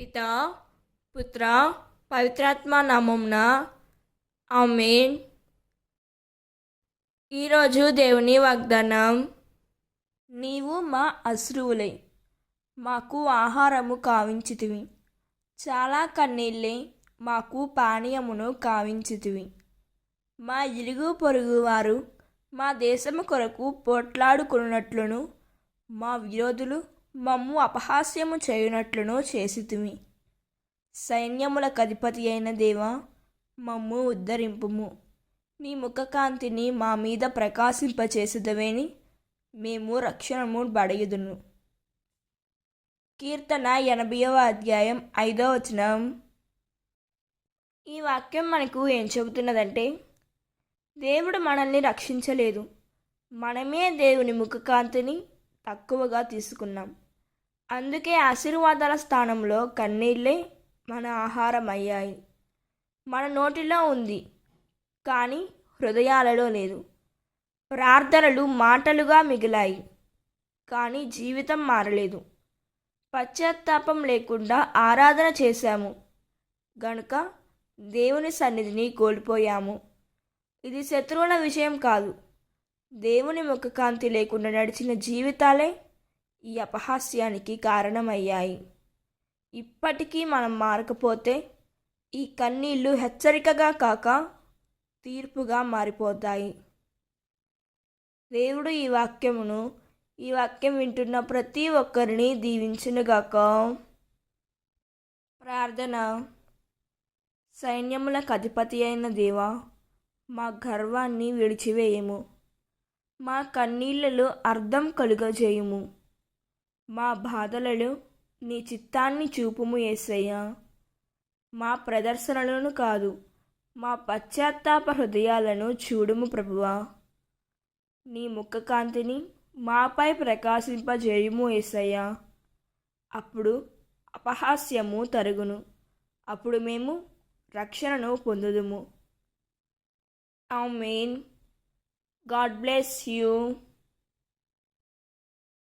పిత పుత్ర పవిత్రాత్మ నామంన ఆమెన్. ఈరోజు దేవుని వాగ్దానం నీవు మా అశ్రువులై మాకు ఆహారము కావించితివి. చాలా కన్నీళ్ళే మాకు పానీయమును కావించితివి. మా ఇరుగు పొరుగు వారు మా దేశము కొరకు పోట్లాడుకున్నట్లును మా విరోధులు మమ్ము అపహాస్యము చేయునట్లును చేసితిమి. సైన్యముల కధిపతి అయిన దేవా మమ్ము ఉద్ధరింపుము. నీ ముఖకాంతిని మా మీద ప్రకాశింపచేసేదవేని మేము రక్షణము బడయుదును. కీర్తన ఎనభైవ అధ్యాయం ఐదవ వచనం. ఈ వాక్యం మనకు ఏం చెబుతున్నదంటే దేవుడు మనల్ని రక్షించలేదు. మనమే దేవుని ముఖకాంతిని తక్కువగా తీసుకున్నాం. అందుకే ఆశీర్వాదాల స్థానంలో కన్నీళ్ళే మన ఆహారం అయ్యాయి మన నోటిలో ఉంది కానీ హృదయాలలో లేదు. ప్రార్థనలు మాటలుగా మిగిలాయి కానీ జీవితం మారలేదు. పశ్చాత్తాపం లేకుండా ఆరాధన చేశాము. గనుక దేవుని సన్నిధిని కోల్పోయాము. ఇది శత్రువుల విషయం కాదు. దేవుని ముఖకాంతి లేకుండా నడిచిన జీవితాలే ఈ అపహాస్యానికి కారణమయ్యాయి. ఇప్పటికీ మనం మారకపోతే ఈ కన్నీళ్ళు హెచ్చరికగా కాక తీర్పుగా మారిపోతాయి. దేవుడు ఈ వాక్యమును ఈ వాక్యం వింటున్న ప్రతి ఒక్కరిని దీవించునుగాక. ప్రార్థన. సైన్యములకు అధిపతి అయిన దేవా మా గర్వాన్ని విడిచివేయము. మా కన్నీళ్ళలో అర్థం కలుగజేయుము. మా బాధలలో నీ చిత్తాన్ని చూపుము ఏసయ్యా మా ప్రదర్శనలను కాదు మా పశ్చాత్తాప హృదయాలను చూడుము ప్రభువా. నీ ముఖకాంతిని మాపై ప్రకాశింపజేయుము ఏసయ్యా అప్పుడు అపహాస్యము తరుగును అప్పుడు మేము రక్షణను పొందుదుము. I mean God bless you.